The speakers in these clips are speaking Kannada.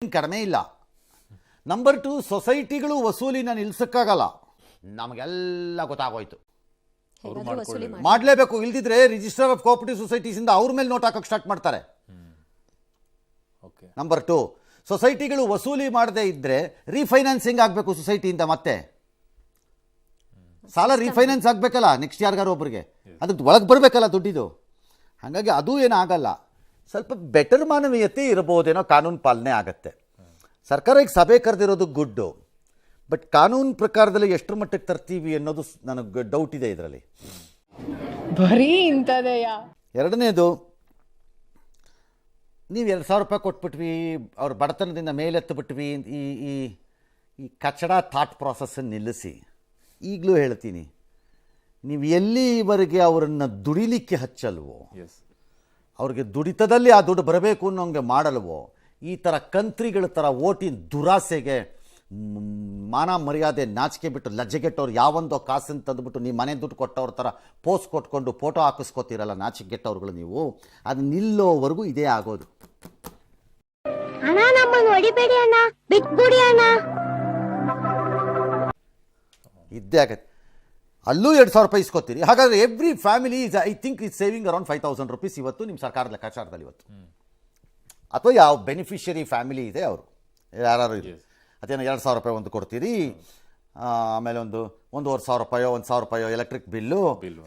ಕಡಿಮೆ ಇಲ್ಲ. ನಂಬರ್ ಟು ಸೊಸೈಟಿಗಳು ವಸೂಲಿನ ನಿಲ್ಸಕ್ಕಾಗಲ್ಲ. ನಮಗೆಲ್ಲ ಗೊತ್ತಾಗೋಯ್ತು. ಮಾಡಲೇಬೇಕು. ಇಲ್ದಿದ್ರೆ ರಿಜಿಸ್ಟರ್ ಆಫ್ ಕೋಆಪರೇಟಿವ್ ಸೊಸೈಟೀಸಿಂದ ಅವ್ರ ಮೇಲೆ ನೋಟ್ ಹಾಕಕ್ಕೆ ಸ್ಟಾರ್ಟ್ ಮಾಡ್ತಾರೆ. ಓಕೆ ನಂಬರ್ ಟು ಸೊಸೈಟಿಗಳು ವಸೂಲಿ ಮಾಡದೇ ಇದ್ದರೆ ರೀಫೈನಾನ್ಸಿಂಗ್ ಆಗಬೇಕು ಸೊಸೈಟಿಯಿಂದ ಮತ್ತೆ. ಸಾಲ ರೀಫೈನಾನ್ಸ್ ಆಗಬೇಕಲ್ಲ ನೆಕ್ಸ್ಟ್ ಯಾರಿಗಾರು ಒಬ್ಬರಿಗೆ ಅದಕ್ಕೆ ಒಳಗೆ ಬರಬೇಕಲ್ಲ ದುಡ್ಡಿದು. ಹಾಗಾಗಿ ಅದು ಏನಾಗಲ್ಲ ಸ್ವಲ್ಪ ಬೆಟರ್ ಮಾನವೀಯತೆ ಇರಬಹುದೇನೋ ಕಾನೂನು ಪಾಲನೆ ಆಗುತ್ತೆ. ಸರ್ಕಾರ ಈಗ ಸಭೆ ಕರೆದಿರೋದು ಗುಡ್ಡು. ಬಟ್ ಕಾನೂನು ಪ್ರಕಾರದಲ್ಲಿ ಎಷ್ಟರ ಮಟ್ಟಕ್ಕೆ ತರ್ತೀವಿ ಅನ್ನೋದು ನನಗೆ ಡೌಟ್ ಇದೆ ಇದರಲ್ಲಿ. ಬರೀ ಇಂಥದೆಯಾ? ಎರಡನೇದು ನೀವು ಎರಡು ಸಾವಿರ ರೂಪಾಯಿ ಕೊಟ್ಬಿಟ್ವಿ ಅವ್ರ ಬಡತನದಿಂದ ಮೇಲೆತ್ತಬಿಟ್ವಿ ಈ ಈ ಈ ಕಚಡ ಥಾಟ್ ಪ್ರಾಸೆಸ್ಸನ್ನು ನಿಲ್ಲಿಸಿ. ಈಗಲೂ ಹೇಳ್ತೀನಿ ನೀವು ಎಲ್ಲಿವರೆಗೆ ಅವರನ್ನು ದುಡಿಲಿಕ್ಕೆ ಹಚ್ಚಲ್ವೋ? ಎಸ್ ಅವ್ರಿಗೆ ದುಡಿತದಲ್ಲಿ ಆ ದುಡ್ಡು ಬರಬೇಕು ಅನ್ನೋಂಗೆ ಮಾಡಲ್ವೋ? ಈ ಥರ ಕಂತ್ರಿಗಳ ಥರ ಓಟಿನ ದುರಾಸೆಗೆ ಮಾನ ಮರ್ಯಾದೆ ನಾಚಿಕೆ ಬಿಟ್ಟು ಲಜ್ಜೆಗೆಟ್ಟವ್ರು ಯಾವೊಂದೋ ಕಾಸನ್ನು ತಂದುಬಿಟ್ಟು ನೀವು ಮನೆ ದುಡ್ಡು ಕೊಟ್ಟವ್ರ ಥರ ಪೋಸ್ಟ್ ಕೊಟ್ಕೊಂಡು ಫೋಟೋ ಹಾಕಿಸ್ಕೊತೀರಲ್ಲ ನಾಚಿಕೆಟ್ಟವ್ರುಗಳು ನೀವು? ಅದು ನಿಲ್ಲೋವರೆಗೂ ಇದೇ ಆಗೋದು. ಇದ್ದೇ ಆಗತ್ತೆ. ಅಲ್ಲೂ ಎರಡು ಸಾವಿರ ರೂಪಾಯಿ ಇಸ್ಕೋತೀರಿ. ಹಾಗಾದ್ರೆ every family is I think is saving around five thousand rupees ಇವತ್ತು ನಿಮ್ಮ ಸರ್ಕಾರದ ಲೆಕ್ಕಾಚಾರದಲ್ಲಿ ಇವತ್ತು. ಅಥವಾ ಯಾವ ಬೆನಿಫಿಷರಿ ಫ್ಯಾಮಿಲಿ ಇದೆ ಅವರು? ಯಾರು ಅದೇನೋ ಎರಡು ಸಾವಿರ ರೂಪಾಯಿ ಒಂದು ಕೊಡ್ತೀರಿ. ಆಮೇಲೆ ಒಂದು ಒಂದೂವರೆ ಸಾವಿರ ರೂಪಾಯೋ ಒಂದು ಸಾವಿರ ರೂಪಾಯೋ ಎಲೆಕ್ಟ್ರಿಕ್ ಬಿಲ್ಲು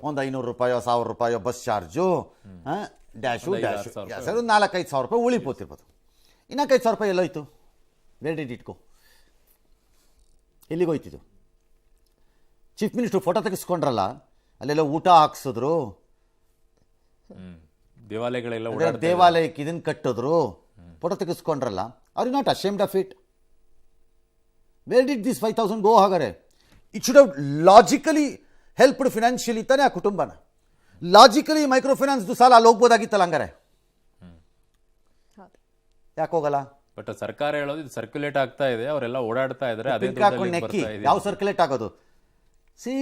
ಒಂದು ಐನೂರು ರೂಪಾಯೋ ಸಾವಿರ ರೂಪಾಯೋ bus charge dash dash sir ಒಂದು ನಾಲ್ಕೈದು ಸಾವಿರ ರೂಪಾಯಿ ಉಳಿಪೋತಿರ್ಬೋದು. ಇನ್ನೊಂಕೈದು ಸಾವಿರ ರೂಪಾಯಿ ಎಲ್ಲೋಯ್ತು? ವೇರ್ ಡಿಡ್ ಇಟ್ಕೋ ಎಲ್ಲಿಗೋಯ್ತಿದ್ದು ಚೀಫ್ ಮಿನಿಸ್ಟರ್ ಫೋಟೋ ತೆಗೆಸ್ಕೊಂಡ್ರಲ್ಲ ಅಲ್ಲೆಲ್ಲ ಊಟ ಹಾಕ್ಸಿದ್ರು. ದೇವಾಲಯಗಳೆಲ್ಲ ದೇವಾಲಯಕ್ಕೆ ಇದನ್ನು ಕಟ್ಟಿದ್ರು. Photo ತೆಗೆಸ್ಕೊಂಡ್ರಲ್ಲ. Are you not ashamed of it where did this five thousand go ಹಾಗಾರೆ it should have logically helped financially ತಾನೇ ಆ ಕುಟುಂಬನ. ಲಾಜಿಕಲಿ ಮೈಕ್ರೋ ಫೈನಾನ್ಸ್ದು ಸಾಲ ಅಲ್ಲಿ ಹೋಗ್ಬೋದಾಗಿತ್ತಲ್ಲ ಹಂಗಾರೆ? ಯಾಕೆ ಹೋಗಲ್ಲ? ಬಟ್ ಸರ್ಕಾರ ಹೇಳೋದು ಇದು ಸರ್ಕ್ಯುಲೇಟ್ ಆಗ್ತಾ ಇದೆ ಅವರೆಲ್ಲ ಓಡಾಡ್ತಾ ಇದ್ದಾರೆ ಯಾವ ಸರ್ಕ್ಯುಲೇಟ್ ಆಗೋದು? ಸಿ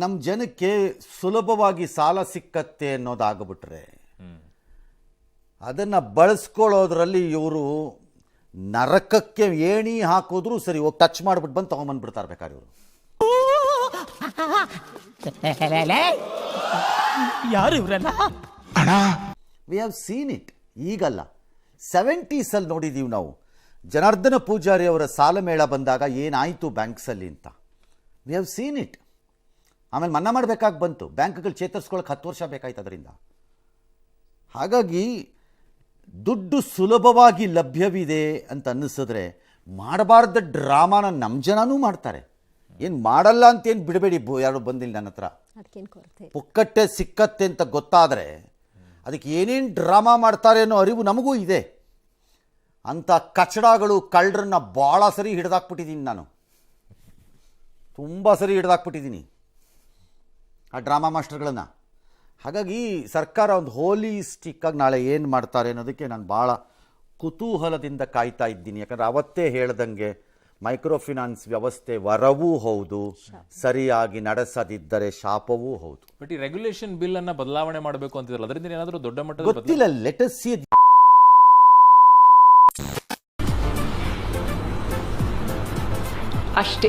ನಮ್ಮ ಜನಕ್ಕೆ ಸುಲಭವಾಗಿ ಸಾಲ ಸಿಕ್ಕತ್ತೆ ಅನ್ನೋದಾಗ್ಬಿಟ್ರೆ ಅದನ್ನು ಬಳಸ್ಕೊಳ್ಳೋದ್ರಲ್ಲಿ ಇವರು ನರಕಕ್ಕೆ ಏಣಿ ಹಾಕಿದ್ರು ಸರಿ ಹೋಗಿ ಟಚ್ ಮಾಡಿಬಿಟ್ಟು ಬಂದು ತೊಗೊಂಬಂದ್ಬಿಡ್ತಾರೆ ಬೇಕಾದ್ರೆ ಇವರು. ಯಾರು ಇವರೆಲ್ಲ ವಿ ಹ್ಯಾವ್ ಸೀನ್ ಇಟ್ ಈಗಲ್ಲ. ಸೆವೆಂಟೀಸಲ್ಲಿ ನೋಡಿದ್ದೀವಿ ನಾವು. ಜನಾರ್ದನ ಪೂಜಾರಿ ಅವರ ಸಾಲ ಮೇಳ ಬಂದಾಗ ಏನಾಯಿತು ಬ್ಯಾಂಕ್ಸಲ್ಲಿ ಅಂತ. ವಿ ಹ್ಯಾವ್ ಸೀನ್ ಇಟ್ ಆಮೇಲೆ ಮನ್ನಾ ಮಾಡಬೇಕಾಗಿ ಬಂತು. ಬ್ಯಾಂಕ್ಗಳು ಚೇತರಿಸ್ಕೊಳ್ಳೋಕೆ ಹತ್ತು ವರ್ಷ ಬೇಕಾಯ್ತು ಅದರಿಂದ. ಹಾಗಾಗಿ ದುಡ್ಡು ಸುಲಭವಾಗಿ ಲಭ್ಯವಿದೆ ಅಂತ ಅನ್ನಿಸಿದ್ರೆ ಮಾಡಬಾರ್ದ ಡ್ರಾಮಾನ ನಮ್ಮ ಜನನೂ ಮಾಡ್ತಾರೆ. ಏನು ಮಾಡಲ್ಲ ಅಂತೇನು ಬಿಡಬೇಡಿ ಯಾರು ಬಂದಿಲ್ಲ ನನ್ನ ಹತ್ರ. ಪುಕ್ಕಟ್ಟೆ ಸಿಕ್ಕತ್ತೆ ಅಂತ ಗೊತ್ತಾದರೆ ಅದಕ್ಕೆ ಏನೇನು ಡ್ರಾಮಾ ಮಾಡ್ತಾರೆ ಅನ್ನೋ ಅರಿವು ನಮಗೂ ಇದೆ. ಅಂಥ ಕಚಡಗಳು ಕಳ್ಳರನ್ನ ಭಾಳ ಸರಿ ಹಿಡಿದಾಕ್ಬಿಟ್ಟಿದ್ದೀನಿ ನಾನು. ತುಂಬ ಸರಿ ಹಿಡ್ದಾಕ್ಬಿಟ್ಟಿದ್ದೀನಿ. ಆ ಡ್ರಾಮಾ ಮಾಸ್ಟರ್ಗಳನ್ನು. ಹಾಗಾಗಿ ಸರ್ಕಾರ ಒಂದು ಹೋಲಿಸ್ಟಿಕ್ಕಾಗಿ ನಾಳೆ ಏನು ಮಾಡ್ತಾರೆ ಅನ್ನೋದಕ್ಕೆ ನಾನು ಭಾಳ ಕುತೂಹಲದಿಂದ ಕಾಯ್ತಾ ಇದ್ದೀನಿ. ಯಾಕಂದರೆ ಅವತ್ತೇ ಹೇಳ್ದಂಗೆ ಮೈಕ್ರೋ ಫಿನಾನ್ಸ್ ವ್ಯವಸ್ಥೆ ವರವೂ ಹೌದು ಸರಿಯಾಗಿ ನಡೆಸದಿದ್ದರೆ ಶಾಪವೂ ಹೌದು. ಬಟ್ ಈ ರೆಗ್ಯುಲೇಷನ್ ಬಿಲ್ ಅನ್ನ ಬದಲಾವಣೆ ಮಾಡಬೇಕು ಅಂತಿದ್ರಲ್ಲ ಅದರಿಂದ ಏನಾದರೂ ದೊಡ್ಡ ಮಟ್ಟದ ಬದಲಾ- ಗೊತ್ತಿಲ್ಲ ಲೆಟಸ್ ಸಿ ಅಷ್ಟೇ.